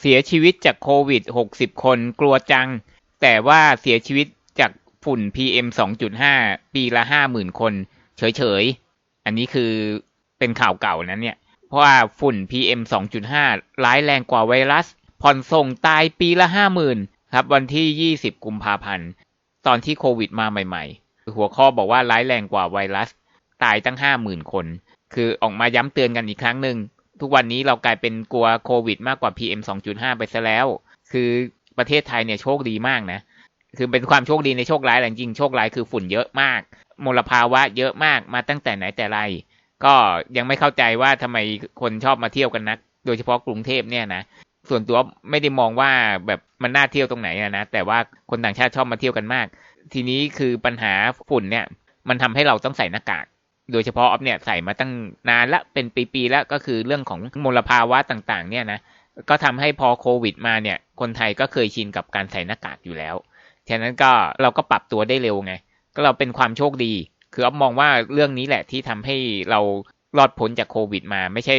เสียชีวิตจากโควิด 60 คนกลัวจัง แต่ว่าเสียชีวิตจากฝุ่น PM 2.5 ปีละ 50,000 คน เฉยๆ อันนี้คือเป็นข่าวเก่านั้นเนี่ย เพราะว่าฝุ่น PM 2.5 ร้ายแรงกว่าไวรัส ผ่อนส่งตายปีละ 50,000 ครับ วันที่ 20 กุมภาพันธ์ ตอนที่โควิดมาใหม่ๆ หัวข้อบอกว่าร้ายแรงกว่าไวรัส ตายตั้ง 50,000 คน คือออกมาย้ำเตือนกันอีกครั้งหนึ่ง ทุกวันนี้เรากลายเป็นกลัวโควิดมากกว่า PM 2.5 ไปซะแล้ว คือประเทศไทยเนี่ยโชคดีมากนะ คือเป็นความโชคดีในโชคร้ายแหละจริงโชคร้ายคือฝุ่นเยอะมาก มลภาวะเยอะมากมาตั้งแต่ไหนแต่ไร ก็ยังไม่เข้าใจว่าทำไมคนชอบมาเที่ยวกันนัก โดยเฉพาะกรุงเทพเนี่ยนะ ส่วนตัวไม่ได้มองว่าแบบมันน่าเที่ยวตรงไหนนะ แต่ว่าคนต่างชาติชอบมาเที่ยวกันมาก ทีนี้คือปัญหาฝุ่นเนี่ย มันทำให้เราต้องใส่หน้ากาก โดยเฉพาะออฟเนี่ยใส่มาตั้งนานละเป็นปีๆแล้วก็คือเรื่องของมลภาวะต่างๆ เนี่ยนะก็ทำให้พอโควิดมาเนี่ย คนไทยก็เคยชินกับการใส่หน้ากากอยู่แล้ว ฉะนั้นก็เราก็ปรับตัวได้เร็วไง ก็เราเป็นความโชคดี คืออ๊อฟมองว่าเรื่องนี้แหละที่ทำให้เรารอดพ้นจากโควิดมา ไม่ใช่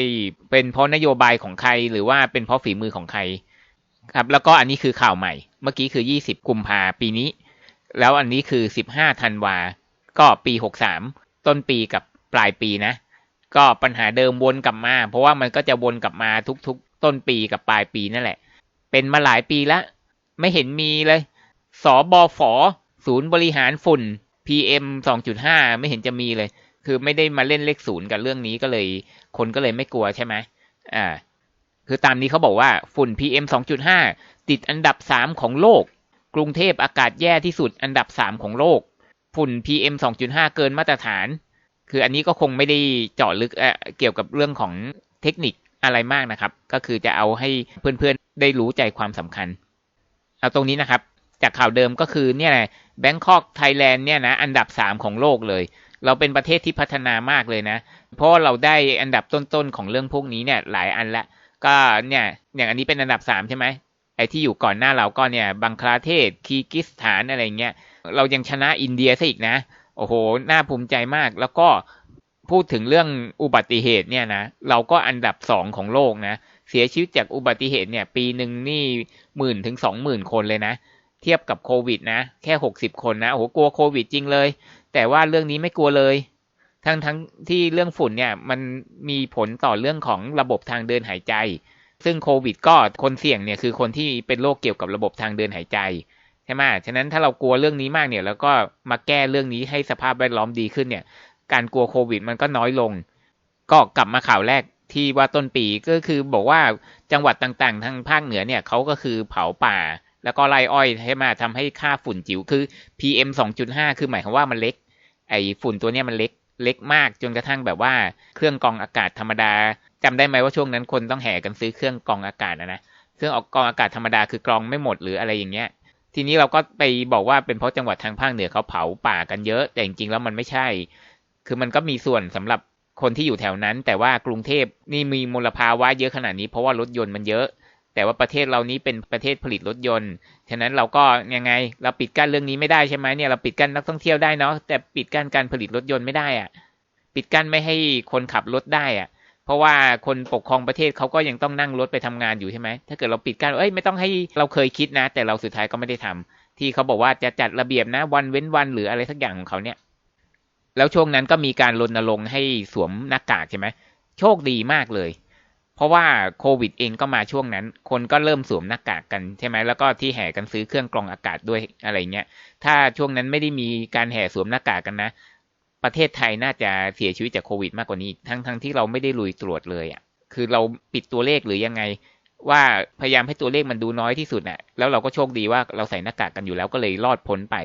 เป็นเพราะนโยบายของใคร หรือว่าเป็นเพราะฝีมือของใคร ครับ แล้วก็อันนี้คือข่าวใหม่ เมื่อกี้คือ 20 กุมภาปีนี้ แล้วอันนี้คือ 15 ธันวา ก็ปี 63 ต้นปีกับปลายปีนะ ก็ปัญหาเดิมวนกลับมา เพราะว่ามันก็จะวนกลับมาทุกๆ ต้นปีกับปลายปีนั่นแหละ เป็นมาหลายปีแล้วไม่เห็นมีเลยสบฝศูนย์บริหารฝุ่น PM 2.5 ไม่เห็นจะมีเลย คือไม่ได้มาเล่นเลขศูนย์กับเรื่องนี้ก็เลย คนก็เลยไม่กลัวใช่ไหมอ่า คือตามนี้เขาบอกว่าฝุ่น PM 2.5 ติดอันดับ 3 ของโลก กรุงเทพอากาศแย่ที่สุดอันดับ 3 ของโลก ฝุ่น PM 2.5 เกินมาตรฐาน คืออันนี้ก็คงไม่ได้เจาะลึกเเกี่ยวกับเรื่องของเทคนิคอะไรมากนะครับ ก็คือจะเอาให้เพื่อนๆได้รู้ใจความสำคัญ เอาตรงนี้นะครับ จากข่าวเดิมก็คือเนี่ยแบงคอกไทยแลนด์เนี่ยนะอันดับ 3 ของโลกเลย เราเป็นประเทศที่พัฒนามากเลยนะ เพราะเราได้อันดับต้นๆของเรื่องพวกนี้เนี่ยหลายอันละ ก็เนี่ยอย่างอันนี้เป็นอันดับ 3 ใช่ไหมไอ้ที่อยู่ก่อนหน้าเราก็เนี่ยบังคลาเทศคีกิสถานอะไรเงี้ย เรายังชนะอินเดียซะอีกนะ โอ้โห น่าภูมิใจมาก แล้วก็พูดถึงเรื่องอุบัติเหตุเนี่ยนะ เราก็อันดับสองของโลกนะ เสียชีวิตจากอุบัติเหตุเนี่ย ปีหนึ่งนี่หมื่นถึงสองหมื่นคนเลยนะ เทียบกับโควิดนะ แค่หกสิบคนนะ โอ้โห กลัวโควิดจริงเลย แต่ว่าเรื่องนี้ไม่กลัวเลย ทั้งทั้งที่เรื่องฝุ่นเนี่ย มันมีผลต่อเรื่องของระบบทางเดินหายใจ ซึ่งโควิดก็คนเสี่ยงเนี่ยคือคนที่เป็นโรคเกี่ยวกับระบบทางเดินหายใจ ใช่ไหมฉะนั้นถ้าเรากลัวเรื่องนี้มากเนี่ย แล้วก็มาแก้เรื่องนี้ให้สภาพแวดล้อมดีขึ้นเนี่ย การกลัวโควิดมันก็น้อยลง ก็กลับมาข่าวแรกที่ว่าต้นปีก็คือบอกว่าจังหวัดต่างๆ ทางภาคเหนือเนี่ยเขาก็คือเผาป่า แล้วก็ไล่อ้อยให้มาทำให้ค่าฝุ่นจิ๋วคือ PM 2.5 คือหมายความว่ามันเล็ก ไอฝุ่นตัวเนี้ยมันเล็กเล็กมากจนกระทั่งแบบว่าเครื่องกรองอากาศธรรมดาจำได้ไหมว่าช่วงนั้นคนต้องแห่กันซื้อเครื่องกรองอากาศนะนะเครื่องกรองอากาศธรรมดาคือกรองไม่หมดหรืออะไรอย่างเงี้ย ทีนี้เราก็ไปบอกว่าเป็นเพราะจังหวัดทางภาคเหนือเขาเผาป่ากันเยอะ แต่จริงๆแล้วมันไม่ใช่ คือมันก็มีส่วนสำหรับคนที่อยู่แถวนั้น แต่ว่ากรุงเทพนี่มีมลภาวะเยอะขนาดนี้เพราะว่ารถยนต์มันเยอะ แต่ว่าประเทศเรานี้เป็นประเทศผลิตรถยนต์ ฉะนั้นเราก็ยังไง เราปิดกั้นเรื่องนี้ไม่ได้ใช่ไหมเนี่ยเราปิดกั้นนักท่องเที่ยวได้เนาะแต่ปิดกั้นการผลิตรถยนต์ไม่ได้อะปิดกั้นไม่ให้คนขับรถได้อะ ราะว่าคนปกครองประเทศเขาก็ยังต้องนั่งรถไปทำงานอยู่ใช่ไหมถ้าเกิดเราปิดกั้นเอ้ยไม่ต้องให้เราเคยคิดนะ แต่เราสุดท้ายก็ไม่ได้ทำที่เขาบอกว่าจะจัดระเบียบนะวันเว้นวันหรืออะไรสักอย่างของเขาเนี่ย แล้วช่วงนั้นก็มีการรณรงค์ให้สวมหน้ากากใช่ไหมโชคดีมากเลย เพราะว่าโควิดเองก็มาช่วงนั้น คนก็เริ่มสวมหน้ากากกันใช่ไหมแล้วก็ที่แห่กันซื้อเครื่องกรองอากาศด้วยอะไรเงี้ยถ้าช่วงนั้นไม่ได้มีการแห่สวมหน้ากากกันนะ ประเทศไทยน่าจะเสียชีวิตจากโควิดมากกว่านี้ ทั้งทั้งที่เราไม่ได้ลุยตรวจเลยอะ คือเราปิดตัวเลขหรือยังไง ว่าพยายามให้ตัวเลขมันดูน้อยที่สุดน่ะ แล้วเราก็โชคดีว่าเราใส่หน้ากากกันอยู่แล้วก็เลยรอดพ้นไป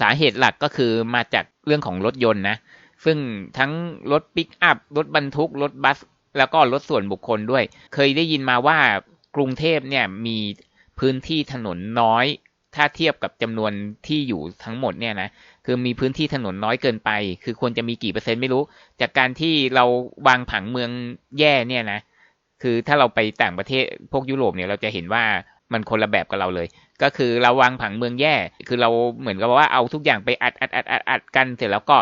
สาเหตุหลักก็คือมาจากเรื่องของรถยนต์นะ ซึ่งทั้งรถปิกอัพ รถบรรทุก รถบัส แล้วก็รถส่วนบุคคลด้วย เคยได้ยินมาว่ากรุงเทพเนี่ยมีพื้นที่ถนนน้อย ถ้าเทียบกับจำนวนที่อยู่ทั้งหมดเนี่ยนะคือมีพื้นที่ถนนน้อยเกินไป คือควรจะมีกี่เปอร์เซ็นต์ไม่รู้ จากการที่เราวางผังเมืองแย่เนี่ยนะคือถ้าเราไปต่างประเทศพวกยุโรปเนี่ยเราจะเห็นว่ามันคนละแบบกับเราเลย ก็คือเราวางผังเมืองแย่ คือเราเหมือนกับว่าเอาทุกอย่างไปอัดอัดอัดอัดอัดกันเสร็จแล้วก็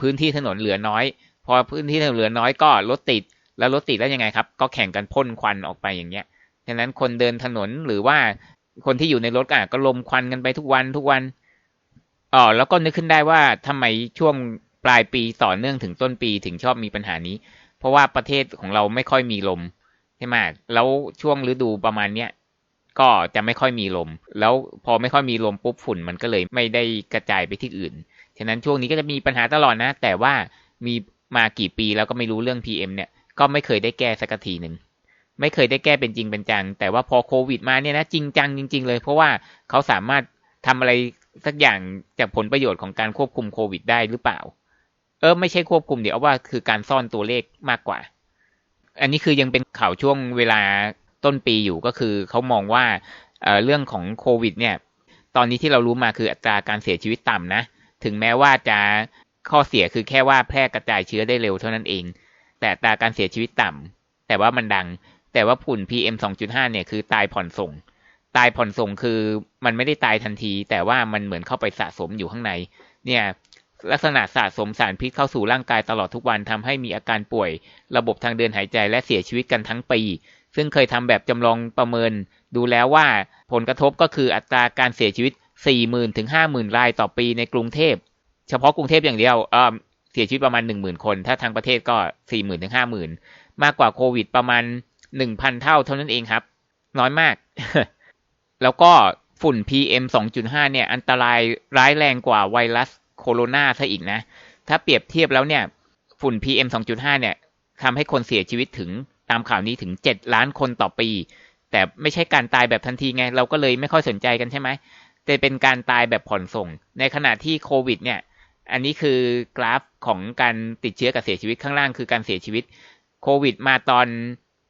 พื้นที่ถนนเหลือน้อย พอพื้นที่ถนนเหลือน้อยก็รถติด แล้วรถติดแล้วยังไงครับ ก็แข่งกันพ่นควันออกไปอย่างเงี้ยฉะนั้นคนเดินถนนหรือว่า คนที่อยู่ในรถอะก็ลมควันกันไปทุกวันทุกวันอ๋อแล้วก็นึกขึ้นได้ว่าทำไมช่วงปลายปีต่อเนื่องถึงต้นปีถึงชอบมีปัญหานี้ เพราะว่าประเทศของเราไม่ค่อยมีลมใช่ไหมแล้วช่วงฤดูประมาณเนี้ยก็จะไม่ค่อยมีลม แล้วพอไม่ค่อยมีลมปุ๊บฝุ่นมันก็เลยไม่ได้กระจายไปที่อื่น ฉะนั้นช่วงนี้ก็จะมีปัญหาตลอดนะ แต่ว่ามีมากี่ปีแล้วก็ไม่รู้เรื่อง PM เนี่ย ก็ไม่เคยได้แก้สักทีหนึ่ง ไม่เคยได้แก้เป็นจริงเป็นจัง แต่ว่าพอโควิดมาเนี่ยนะจริงจังจริง ๆ เลย เพราะว่าเขาสามารถทำอะไรสักอย่างจากผลประโยชน์ของการควบคุมโควิดได้หรือเปล่า เออไม่ใช่ควบคุมเดี๋ยวว่าคือการซ่อนตัวเลขมากกว่า อันนี้คือยังเป็นข่าวช่วงเวลาต้นปีอยู่ก็คือเขามองว่าเเรื่องของโควิด เนี่ย ตอนนี้ที่เรารู้มาคืออัตราการเสียชีวิตต่ำนะ ถึงแม้ว่าจะข้อเสียคือแค่ว่าแพร่กระจายเชื้อได้เร็วเท่านั้นเอง แต่อัตราการเสียชีวิตต่ำแต่ว่ามันดัง แต่ว่าฝุ่น PM 2.5 เนี่ยคือตายผ่อนส่ง ตายผ่อนส่งคือมันไม่ได้ตายทันที แต่ว่ามันเหมือนเข้าไปสะสมอยู่ข้างใน เนี่ยลักษณะสะสมสารพิษเข้าสู่ร่างกายตลอดทุกวันทำให้มีอาการป่วย ระบบทางเดินหายใจและเสียชีวิตกันทั้งปี ซึ่งเคยทำแบบจำลองประเมิน ดูแล้วว่าผลกระทบก็คืออัตราการเสียชีวิต 40,000ถึง50,000 รายต่อปีในกรุงเทพ เฉพาะกรุงเทพอย่างเดียวเเสียชีวิตประมาณ 10,000 คน ถ้าทางประเทศก็ 40,000ถึง50,000 มากกว่าโควิดประมาณ 1,000เท่าเท่านั้นเองครับ น้อยมาก แล้วก็ฝุ่น PM 2.5 เนี่ย อันตรายร้ายแรงกว่าไวรัสโคโรนาซะอีกนะ ถ้าเปรียบเทียบแล้วเนี่ย ฝุ่น PM 2.5 เนี่ยทำให้คนเสียชีวิตถึงตามข่าวนี้ถึงเจ็ดล้านคนต่อปี แต่ไม่ใช่การตายแบบทันทีไง เราก็เลยไม่ค่อยสนใจกันใช่ไหม แต่เป็นการตายแบบผ่อนส่ง ในขณะที่โควิด เนี่ย อันนี้คือกราฟของการติดเชื้อกับเสียชีวิตข้างล่างคือการเสียชีวิต โควิด มาตอน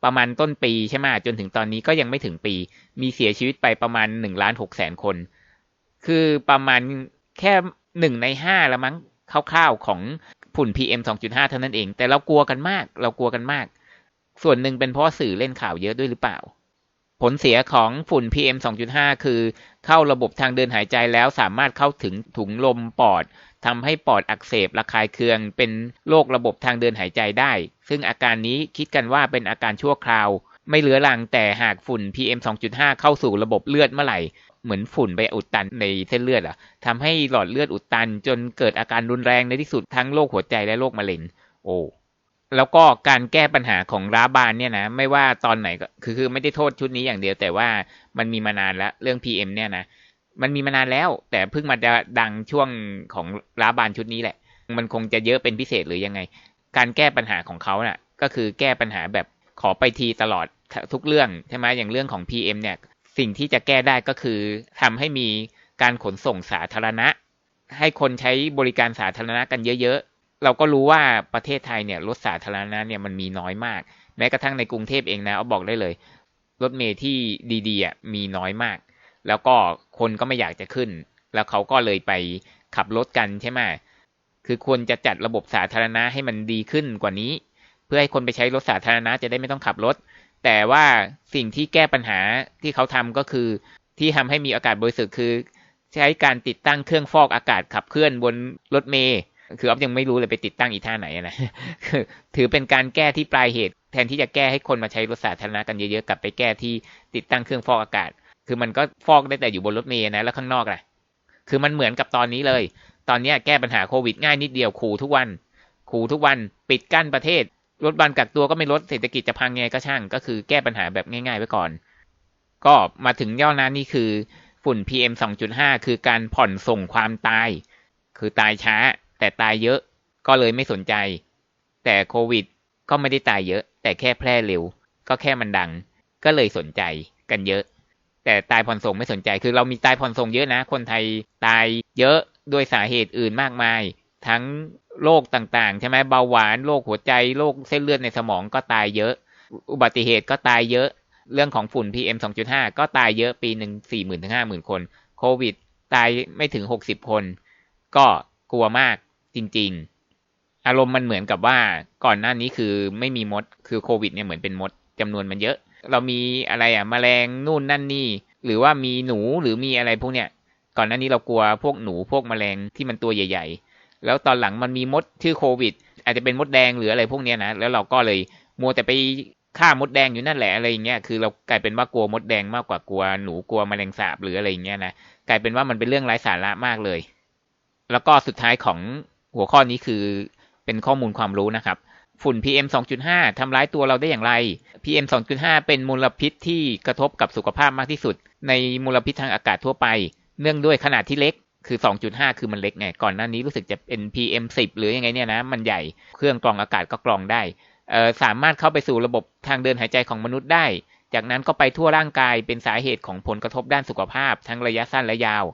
ประมาณต้นปีใช่ไหมจนถึงตอนนี้ก็ยังไม่ถึงปี มีเสียชีวิตไปประมาณหนึ่งล้านหกแสนคน คือประมาณแค่หนึ่งในห้าละมั้งคร่าวๆของฝุ่น PM 2.5 เท่านั้นเอง แต่เรากลัวกันมาก เรากลัวกันมาก ส่วนหนึ่งเป็นเพราะสื่อเล่นข่าวเยอะด้วยหรือเปล่า ผลเสียของฝุ่น PM 2.5 คือเข้าระบบทางเดินหายใจแล้วสามารถเข้าถึงถุงลมปอด ทำให้ปอดอักเสบระคายเคือง เป็นโรคระบบทางเดินหายใจได้ ซึ่งอาการนี้คิดกันว่าเป็นอาการชั่วคราว ไม่เหลือหลังแต่หากฝุ่น PM 2.5 เข้าสู่ระบบเลือดเมื่อไหร่ เหมือนฝุ่นไปอุดตันในเส้นเลือดอะทำให้หลอดเลือดอุดตัน จนเกิดอาการรุนแรงในที่สุดทั้งโรคหัวใจและโรคมะเร็ง โอ้แล้วก็การแก้ปัญหาของร้าบานเนี่ยนะไม่ว่าตอนไหนก็คือคือไม่ได้โทษชุดนี้อย่างเดียวแต่ว่ามันมีมานานแล้วเรื่อง PM เนี่ยนะ มันมีมานานแล้ว แต่เพิ่งมาดังช่วงของร้าบานชุดนี้แหละ มันคงจะเยอะเป็นพิเศษหรือยังไง การแก้ปัญหาของเขานะ่ะ ก็คือแก้ปัญหาแบบขอไปทีตลอดทุกเรื่องใช่ไหมอย่างเรื่องของ PM เนี่ย สิ่งที่จะแก้ได้ก็คือทำให้มีการขนส่งสาธารณะ ให้คนใช้บริการสาธารณะกันเยอะๆ เราก็รู้ว่าประเทศไทยเนี่ยรถสาธารณะเนี่ยมันมีน้อยมาก แม้กระทั่งในกรุงเทพเองนะเอาบอกได้เลย รถเมล์ที่ดีๆมีน้อยมาก แล้วก็คนก็ไม่อยากจะขึ้น แล้วเขาก็เลยไปขับรถกันใช่ไหมคือควรจะจัดระบบสาธารณะให้มันดีขึ้นกว่านี้ เพื่อให้คนไปใช้รถสาธารณะจะได้ไม่ต้องขับรถ แต่ว่าสิ่งที่แก้ปัญหาที่เขาทำก็คือ ที่ทำให้มีอากาศบริสุทธิ์คือ ใช้การติดตั้งเครื่องฟอกอากาศขับเคลื่อนบนรถเมล์คือออฟยังไม่รู้เลยไปติดตั้งอีท่าไหนนะคือถือเป็นการแก้ที่ปลายเหตุ แทนที่จะแก้ให้คนมาใช้รถสาธารณะกันเยอะๆกลับไปแก้ที่ติดตั้งเครื่องฟอกอากาศ คือมันก็ฟอกได้แต่อยู่บนรถเมล์นะแล้วข้างนอกแหละคือมันเหมือนกับตอนนี้เลย ตอนนี้แก้ปัญหาโควิดง่ายนิดเดียวขู่ทุกวันขู่ทุกวันปิดกั้นประเทศรถบันกักตัวก็ไม่ลดเศรษฐกิจจะพังไงก็ช่าง ก็คือแก้ปัญหาแบบง่าย ๆ ไว้ก่อน ก็มาถึงย่อนั้นนี่คือฝุ่น PM 2.5 คือการผ่อนส่งความตาย คือตายช้า แต่ตายเยอะก็เลยไม่สนใจ แต่โควิดก็ไม่ได้ตายเยอะ แต่แค่แพร่เร็ว ก็แค่มันดัง ก็เลยสนใจกันเยอะ แต่ตายผ่อนส่งไม่สนใจ คือเรามีตายผ่อนส่งเยอะนะ คนไทยตายเยอะด้วยสาเหตุอื่นมากมาย ทั้งโรคต่างๆ ใช่ไหมเบาหวานโรคหัวใจโรคเส้นเลือดในสมองก็ตายเยอะ อุบัติเหตุก็ตายเยอะ เรื่องของฝุ่น PM 2.5 ก็ตายเยอะปีหนึ่งสี่หมื่นถึงห้าหมื่นคน โควิดตายไม่ถึงหกสิบคน ก็กลัวมากจริง ๆ อารมณ์มันเหมือนกับว่าก่อนหน้านี้คือไม่มีมด คือโควิดเนี่ยเหมือนเป็นมดจำนวนมันเยอะ เรามีอะไรอะมแมลงนู่นนั่นนี่ หรือว่ามีหนูหรือมีอะไรพวกเนี้ยก่อนหน้านี้เรากลัวพวกหนูพวกมแมลงที่มันตัวใหญ่ ๆ แล้วตอนหลังมันมีมดชื่อโควิด อาจจะเป็นมดแดงหรืออะไรพวกเนี้ยนะแล้วเราก็เลยมัวแต่ไปฆ่ามดแดงอยู่นั่นแหละอะไรอย่างเงี้ยคือเรากลายเป็นว่ากลัวมดแดงมากกว่ากลัวหนูกลัวแมลงสาบหรืออะไรอย่างเงี้ยนะกลายเป็นว่ามันเป็นเรื่องไร้สาระมากเลย แล้วก็สุดท้ายของหัวข้อนี้คือเป็นข้อมูลความรู้นะครับ ฝุ่น PM 2.5ทำร้ายตัวเราได้อย่างไร PM 2.5 เป็นมลพิษที่กระทบกับสุขภาพมากที่สุด ในมลพิษทางอากาศทั่วไป เนื่องด้วยขนาดที่เล็กคือ 2.5 คือมันเล็กไง ก่อนหน้านี้รู้สึกจะเป็น PM 10 หรือยังไงเนี่ยนะ มันใหญ่ เครื่องกรองอากาศก็กรองได้ สามารถเข้าไปสู่ระบบทางเดินหายใจของมนุษย์ได้ จากนั้นก็ไปทั่วร่างกายเป็นสาเหตุของผลกระทบด้านสุขภาพ ทั้งระยะสั้นและยาว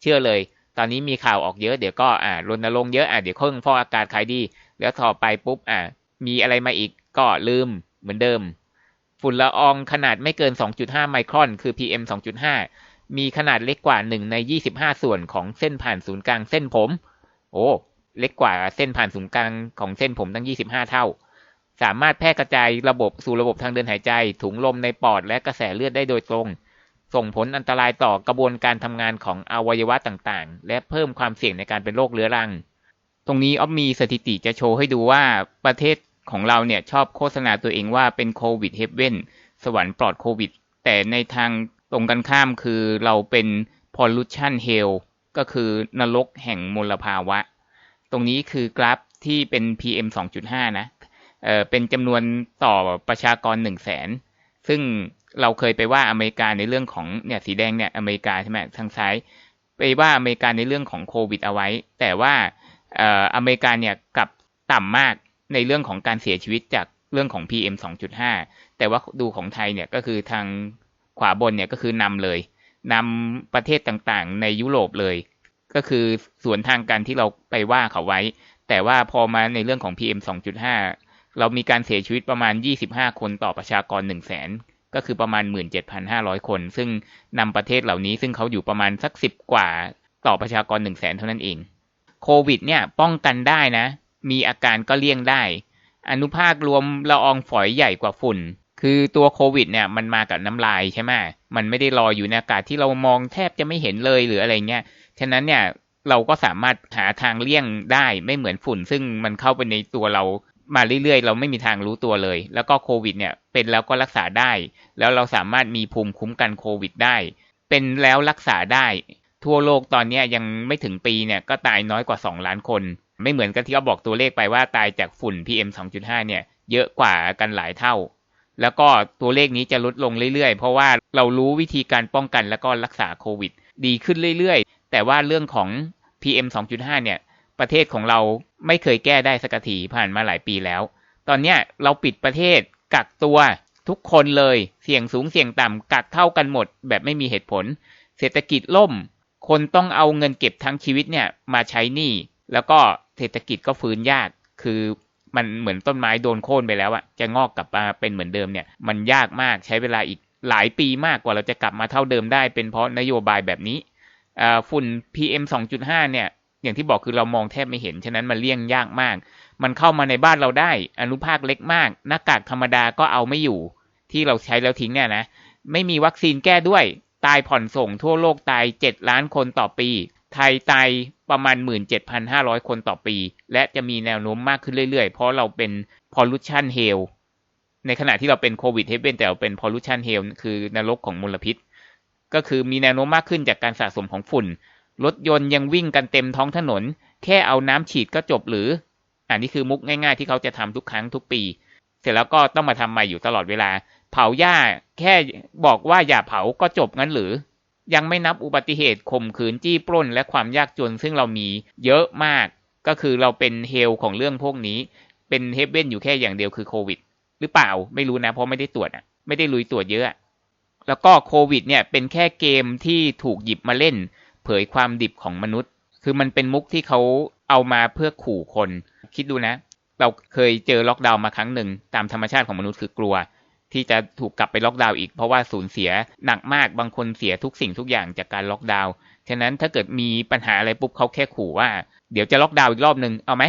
เชื่อเลย ตอนนี้มีข่าวออกเยอะ เดี๋ยวก็อ่ารณรงค์เยอะ อะเดี๋ยวเครื่องฟอกอากาศขายดี แล้วต่อไปปุ๊บ อะมีอะไรมาอีกก็ลืมเหมือนเดิม ฝุ่นละอองขนาดไม่เกิน 2.5 ไมครอน คือ PM 2.5 มีขนาดเล็กกว่า 1 ใน 25 ส่วนของเส้นผ่านศูนย์กลางเส้นผม โอ้ เล็กกว่าเส้นผ่านศูนย์กลางของเส้นผมตั้ง 25 เท่า สามารถแพร่กระจายระบบสู่ระบบทางเดินหายใจ ถุงลมในปอดและกระแสเลือดได้โดยตรง ส่งผลอันตรายต่อกระบวนการทำงานของอวัยวะต่างๆ และเพิ่มความเสี่ยงในการเป็นโรคเรื้อรัง ตรงนี้ออฟมีสถิติจะโชว์ให้ดูว่าประเทศ ของเราเนี่ยชอบโฆษณาตัวเองว่าเป็นโควิดเฮฟเว่นสวรรค์ปลอดโควิด แต่ในทางตรงกันข้ามคือเราเป็น pollution hell ก็คือนรกแห่งมลภาวะ ตรงนี้คือกราฟที่เป็น PM 2.5 นะเออเป็นจำนวนต่อประชากร 1 0 0 0 0แสนซึ่งเราเคยไปว่าอเมริกาในเรื่องของเนี่ยสีแดงเนี่ยอเมริกาใช่ไหมทางซ้าย ไปว่าอเมริกาในเรื่องของโควิดเอาไว้ แต่ว่าเอ่ออเมริกาเนี่ยกลับต่ำมาก ในเรื่องของการเสียชีวิตจากเรื่องของ PM 2.5 แต่ว่าดูของไทยเนี่ยก็คือทางขวาบนเนี่ยก็คือนำเลยนำประเทศต่างๆ ในยุโรปเลย ก็คือสวนทางกันที่เราไปว่าเขาไว้ แต่ว่าพอมาในเรื่องของ PM 2.5 เรามีการเสียชีวิตประมาณ 25 คนต่อประชากร 1 0 0 0 0แสนก็คือประมาณ 17,500 คน ซึ่งนำประเทศเหล่านี้ซึ่งเขาอยู่ประมาณสัก 10 กว่าต่อประชากร 1 0 0 0 0แสนเท่านั้นเอง โควิดเนี่ยป้องกันได้นะ มีอาการก็เลี่ยงได้ อนุภาครวมละอองฝอยใหญ่กว่าฝุ่น คือตัวโควิดเนี่ยมันมากับน้ำลายใช่ไหมมันไม่ได้ลอยอยู่ในอากาศที่เรามองแทบจะไม่เห็นเลยหรืออะไรเงี้ย ฉะนั้นเนี่ยเราก็สามารถหาทางเลี่ยงได้ไม่เหมือนฝุ่น ซึ่งมันเข้าไปในตัวเรามาเรื่อยๆ เราไม่มีทางรู้ตัวเลย แล้วก็โควิดเนี่ยเป็นแล้วก็รักษาได้ แล้วเราสามารถมีภูมิคุ้มกันโควิดได้ เป็นแล้วรักษาได้ ทั่วโลกตอนนี้ยังไม่ถึงปีเนี่ยก็ตายน้อยกว่า 2 ล้านคน ไม่เหมือนกันที่เขาบอกตัวเลขไปว่าตายจากฝุ่น PM 2.5 เนี่ย เยอะกว่ากันหลายเท่า แล้วก็ตัวเลขนี้จะลดลงเรื่อยๆ เพราะว่าเรารู้วิธีการป้องกันแล้วก็รักษาโควิด ดีขึ้นเรื่อยๆ แต่ว่าเรื่องของ PM 2.5 เนี่ย ประเทศของเราไม่เคยแก้ได้สักทีผ่านมาหลายปีแล้ว ตอนนี้เราปิดประเทศกักตัวทุกคนเลยเสี่ยงสูงเสี่ยงต่ำกักเท่ากันหมด แบบไม่มีเหตุผล เศรษฐกิจล่ม คนต้องเอาเงินเก็บทั้งชีวิตเนี่ยมาใช้หนี้ แล้วก็เศรษฐกิจก็ฟื้นยาก คือมันเหมือนต้นไม้โดนโค่นไปแล้วอะจะงอกกลับมาเป็นเหมือนเดิมเนี่ย มันยากมากใช้เวลาอีกหลายปีมากกว่าเราจะกลับมาเท่าเดิมได้ เป็นเพราะนโยบายแบบนี้ฝุ่น PM 2.5 เนี่ย อย่างที่บอกคือเรามองแทบไม่เห็น ฉะนั้นมันเลี่ยงยากมาก มันเข้ามาในบ้านเราได้ อนุภาคเล็กมาก หน้ากากธรรมดาก็เอาไม่อยู่ ที่เราใช้แล้วทิ้งเนี่ยนะ ไม่มีวัคซีนแก้ด้วย ตายผ่อนส่งทั่วโลกตาย 7 ล้านคนต่อปี ไทยตาย ประมาณ 17,500 คนต่อปี และจะมีแนวโน้มมากขึ้นเรื่อยๆ เพราะเราเป็น pollution hell ในขณะที่เราเป็นโควิดเฮเบนแต่เราเป็น pollution hell คือนรกของมลพิษ ก็คือมีแนวโน้มมากขึ้นจากการสะสมของฝุ่น รถยนต์ยังวิ่งกันเต็มท้องถนน แค่เอาน้ำฉีดก็จบหรือ อันนี้คือมุกง่ายๆ ที่เขาจะทำทุกครั้งทุกปี เสร็จแล้วก็ต้องมาทำใหม่อยู่ตลอดเวลา เผาหญ้าแค่บอกว่าอย่าเผาก็จบงั้นหรือ ยังไม่นับอุบัติเหตุข่มขืนจี้ปล้น และความยากจนซึ่งเรามีเยอะมาก ก็คือเราเป็นเฮลของเรื่องพวกนี้ เป็นเฮเบนอยู่แค่อย่างเดียวคือโควิด หรือเปล่าไม่รู้นะเพราะไม่ได้ตรวจอะไม่ได้ลุยตรวจเยอะ แล้วก็โควิดเนี่ยเป็นแค่เกมที่ถูกหยิบมาเล่น เผยความดิบของมนุษย์ คือมันเป็นมุกที่เขาเอามาเพื่อขู่คน คิดดูนะ เราเคยเจอล็อกดาวน์มาครั้งหนึ่งตามธรรมชาติของมนุษย์คือกลัว ที่จะถูกกลับไปล็อกดาวน์อีก เพราะว่าสูญเสียหนักมากบางคนเสียทุกสิ่งทุกอย่างจากการล็อกดาวน์ฉะนั้นถ้าเกิดมีปัญหาอะไรปุ๊บเขาแค่ขู่ว่า เดี๋ยวจะล็อกดาวน์อีกรอบหนึ่งเอาไหม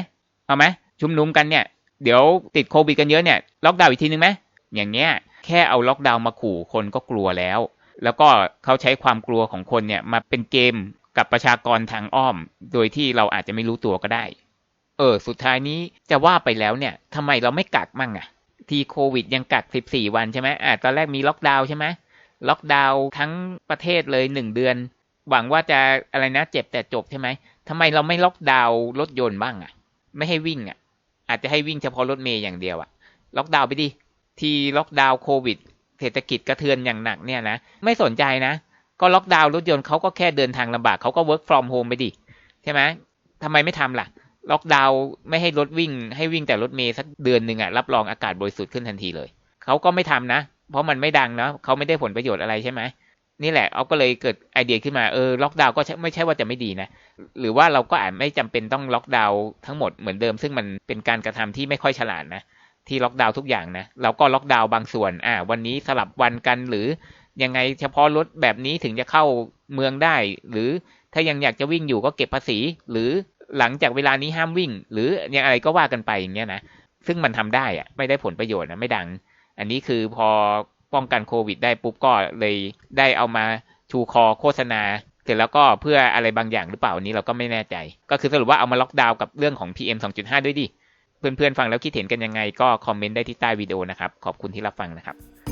เอาไหมชุมนุมกันเนี่ย เดี๋ยวติดโควิดกันเยอะเนี่ยล็อกดาวน์อีกทีนึงไหมอย่างเงี้ยแค่เอาล็อกดาวน์มาขู่คนก็กลัวแล้ว แล้วก็เขาใช้ความกลัวของคนเนี่ยมาเป็นเกมกับประชากรทางอ้อม โดยที่เราอาจจะไม่รู้ตัวก็ได้ เออ สุดท้ายนี้จะว่าไปแล้วเนี่ยทำไมเราไม่กักมั่งอะ ทีโควิดยังกัก 14 วันใช่ไหมอ่าตอนแรกมีล็อกดาวน์ใช่ไหมล็อกดาวน์ทั้งประเทศเลยหนึ่งเดือน หวังว่าจะอะไรนะเจ็บแต่จบใช่ไหมทำไมเราไม่ล็อกดาวน์รถยนต์บ้างอะ ไม่ให้วิ่งอะ อาจจะให้วิ่งเฉพาะรถเมย์อย่างเดียวอะ ล็อกดาวน์ไปดิ ทีล็อกดาวน์โควิด เศรษฐกิจกระเทือนอย่างหนักเนี่ยนะ ไม่สนใจนะ ก็ล็อกดาวน์รถยนต์เขาก็แค่เดินทางลำบากเขาก็ work from home ไปดิ ใช่ไหมทำไมไม่ทำล่ะ ล็อกดาวน์ไม่ให้รถวิ่ง ให้วิ่งแต่รถเมย์สักเดือนหนึ่งอะรับรองอากาศบริสุทธิ์ขึ้นทันทีเลย เขาก็ไม่ทำนะ เพราะมันไม่ดังเนาะเขาไม่ได้ผลประโยชน์อะไรใช่ไหมนี่แหละเอาก็เลยเกิดไอเดียขึ้นมาเออล็อกดาวน์ก็ไม่ใช่ว่าจะไม่ดีนะ หรือว่าเราก็อาจไม่จำเป็นต้องล็อกดาวน์ทั้งหมดเหมือนเดิม ซึ่งมันเป็นการกระทำที่ไม่ค่อยฉลาดนะที่ล็อกดาวน์ทุกอย่างนะเราก็ล็อกดาวน์บางส่วนอ่าวันนี้สลับวันกันหรือยังไงเฉพาะรถแบบนี้ถึงจะเข้าเมืองได้ หรือถ้ายังอยากจะวิ่งอยู่ก็เก็บภาษี หรือ หลังจากเวลานี้ห้ามวิ่ง หรือยังอะไรก็ว่ากันไปอย่างเงี้ยนะซึ่งมันทำได้อะไม่ได้ผลประโยชน์นะไม่ดัง อันนี้คือพอป้องกันโควิด ได้ปุ๊บก็เลยได้เอามาชูคอโฆษณา เสร็จแล้วก็เพื่ออะไรบางอย่างหรือเปล่าอันนี้เราก็ไม่แน่ใจ ก็คือสรุปว่าเอามาล็อกดาวน์กับเรื่องของ PM 2.5 ด้วยดิเพื่อนๆฟังแล้วคิดเห็นกันยังไงก็คอมเมนต์ได้ที่ใต้วิดีโอนะครับขอบคุณที่รับฟังนะครับ